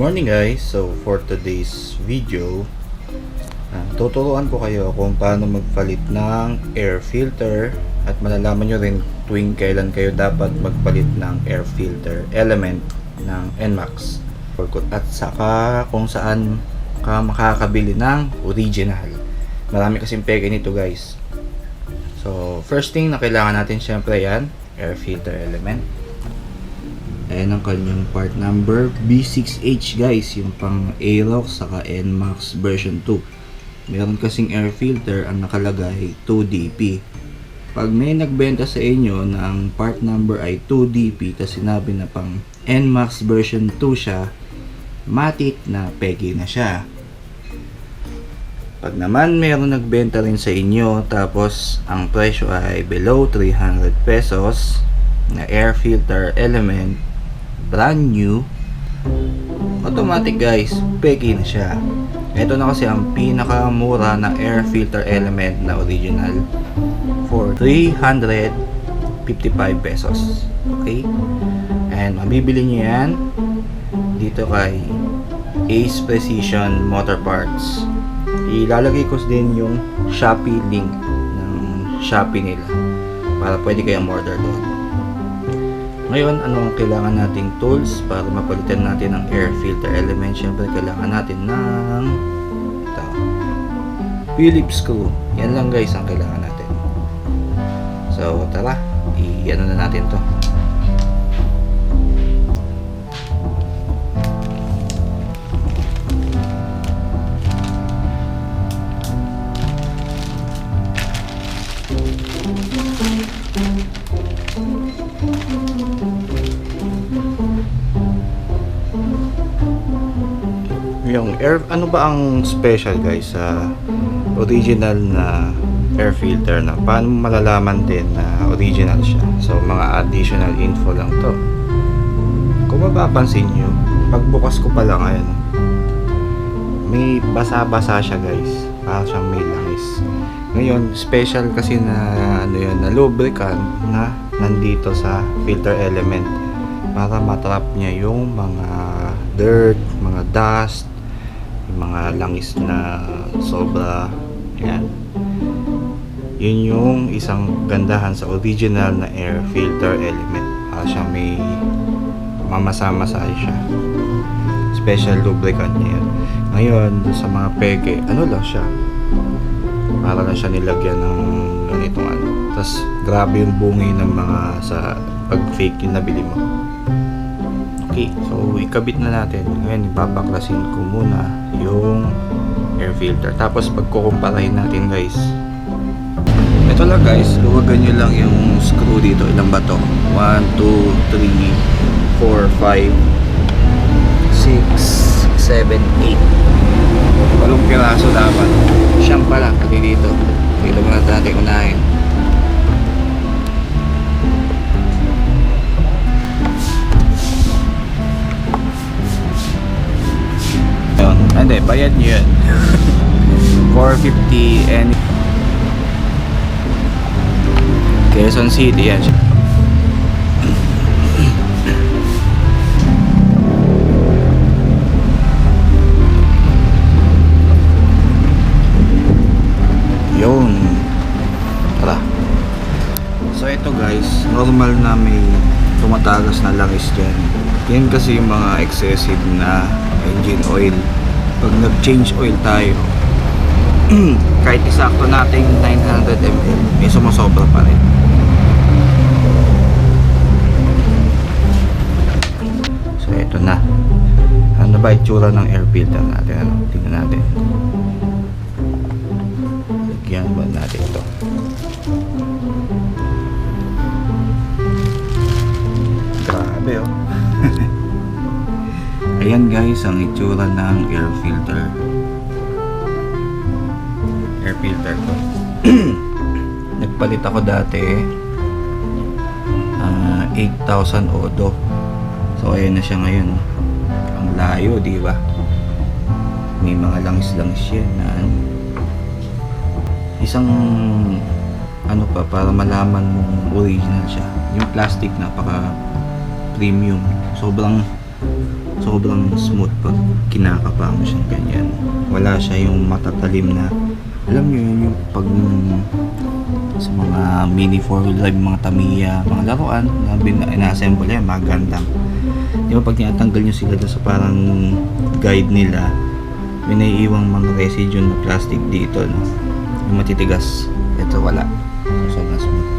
morning guys, so for today's video ah, tuturuan ko kayo kung paano magpalit ng air filter at malalaman nyo rin tuwing kailan kayo dapat magpalit ng air filter element ng NMAX. At saka kung saan ka makakabili ng original. Marami kasing peke nito guys. So first thing na kailangan natin syempre yan air filter element Ayan ang kanyang part number B6H guys, yung pang Aerox saka NMAX version 2. Meron kasing air filter ang nakalagay 2DP. Pag may nagbenta sa inyo na ang part number ay 2DP tapos sinabi na pang NMAX version 2 siya, matik na pegi na siya. Pag naman meron nagbenta rin sa inyo tapos ang presyo ay below 300 pesos na air filter element brand new automatic guys peki siya. Ito na kasi ang pinakamura na air filter element na original for 355 pesos. Okay? And mabibili nyo yan dito kay Ace Precision Motor Parts. Ilalagay ko din yung Shopee link ng Shopee nila para pwede kayong order doon ngayon, ano ang kailangan nating tools para mapalitan natin ang air filter element? Siyempre, kailangan natin ng ito, Phillips screw. Yan lang guys ang kailangan natin. So, tara, i-ano na natin to. Yung air, ano ba ang special guys sa original na air filter na? Paano malalaman din na original siya? So mga additional info lang to. Kung mapapansin nyo pagbukas ko pa lang ayan may basa-basa siya guys. Para siyang may langis. Ngayon special kasi na ano yun na lubricant na nandito sa filter element para matrap niya yung mga dirt, mga dust yung mga langis na sobra yan yun yung isang gandahan sa original na air filter element. Para siya may mamasa-masa siya special lubricant niya yan ngayon sa mga peke ano lang siya? Para lang siya nilagyan ng ganitong ano. Tas grabe yung bungi ng mga sa pag fake yung nabili mo Okay, so ikabit na natin. Ngayon, ipapaklasin ko muna yung air filter. Tapos pagkukumparahin natin guys. Ito lang guys, luwagan nyo lang yung screw dito. Ilang ba to? 1, 2, 3, 4, 5, 6, 7, 8. Walong piraso dapat. Siyam pala, pati dito. Dito muna natin unahin. Bayad nyo yun. 450 and Quezon City yan siya. Yun. Tara. So ito guys, normal na may tumatagas na langis dyan. Yan kasi yung mga excessive na engine oil. Pag nag-change oil tayo, kahit isakto nating 900 ml, may sumusobra pa rin. So ito na. Ano ba itsura ng air filter natin? Ano? Guys ang itsura ng air filter. Air filter ko. Nagpalit ako dati ah, 8,000 odo. So ayan na siya ngayon. Ang layo, di ba? May mga langis-langis yan na ano. Isang ano pa para malaman mong original siya. Yung plastic napaka premium. Sobrang sobrang smooth pag kinakapa mo siya ganyan. Wala siya yung matatalim na, alam niyo yun yung pag sa mga mini 4 wheel drive, mga Tamiya, mga laruan na ina-assemble yan, mga gandang. Di ba pag tinatanggal nyo sila sa parang guide nila, may naiiwang mga residue na plastic dito, no? Yung matitigas. Ito wala. Sobrang smooth.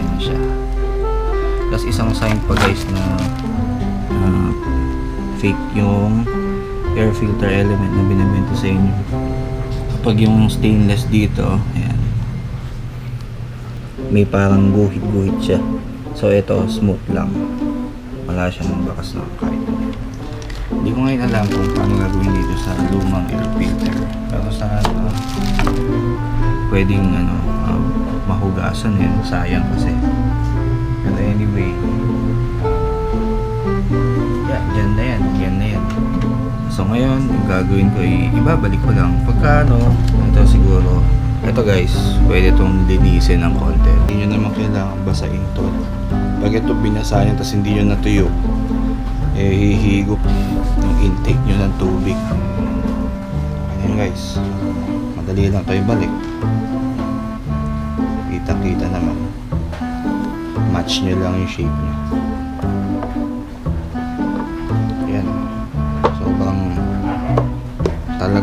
Ayan siya. Tapos isang sign pa guys na fake yung air filter element na binibenta sa inyo. Kapag yung stainless dito, ayan. May parang guhit-guhit siya. So ito, smooth lang. Wala siyang bakas na kahit. Hindi ko ngayon alam kung paano gagawin dito sa lumang air filter. Pero sa ano, pwedeng ano, ah, mahugasan yan. Sayang kasi. Pero anyway, So ngayon, yung gagawin ko ay ibabalik ko lang. Pagka ano, ito siguro, ito guys, pwede itong linisin ng konti. Hindi nyo naman kailangan basahin to. Pag ito binasayan tapos hindi nyo natuyo, eh hihigop yung intake nyo ng tubig. Ayan guys, madali lang tayo balik. Kita-kita naman. Match nyo lang yung shape nyo.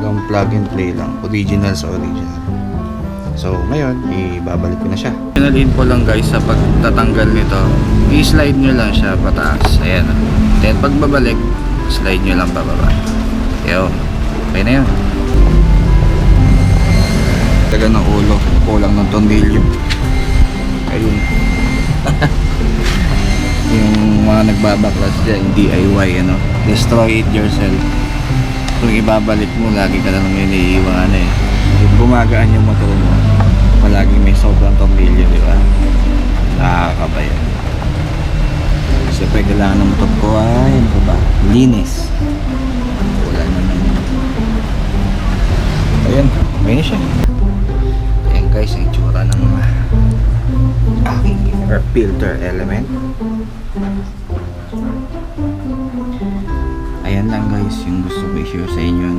Talagang plug and play lang. Original sa original. So, ngayon, ibabalik ko na siya. Pinalin po lang guys sa pagtatanggal nito. I-slide nyo lang siya pataas. Ayan. Then, pagbabalik, slide nyo lang pababa. Yo. Okay na yun. Taga ng ulo. Kulang ng tornilyo. Ayun. yung mga nagbabaklas dyan, DIY, ano. Destroy it yourself. Kung ibabalik mo, lagi ka na nang iniiwan eh. Gumagaan yung motor mo, palagi may sobrang tornilyo, di ba? Nakakabaya. Siyempre, kailangan ng motor ko ay, ano ba? Linis. Wala naman. Ayan, okay na siya. Ayan guys, ang itsura ng aking air filter element. I-share sa inyo.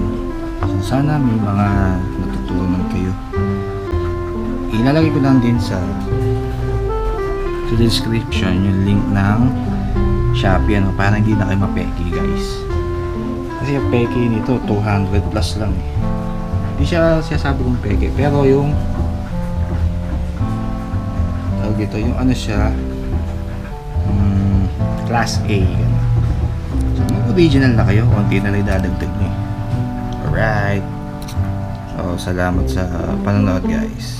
So, sana may mga natutunan kayo. Ilalagay ko lang din sa sa description yung link ng Shopee ano, para hindi na kayo mapeki guys. Kasi yung peki nito 200 plus lang eh. Hindi siya sinasabi kong peke, pero yung tawag dito, yung ano siya um, class A ganun. Original na kayo, konti na lang idadagdag nyo. Alright. So, salamat sa panonood guys.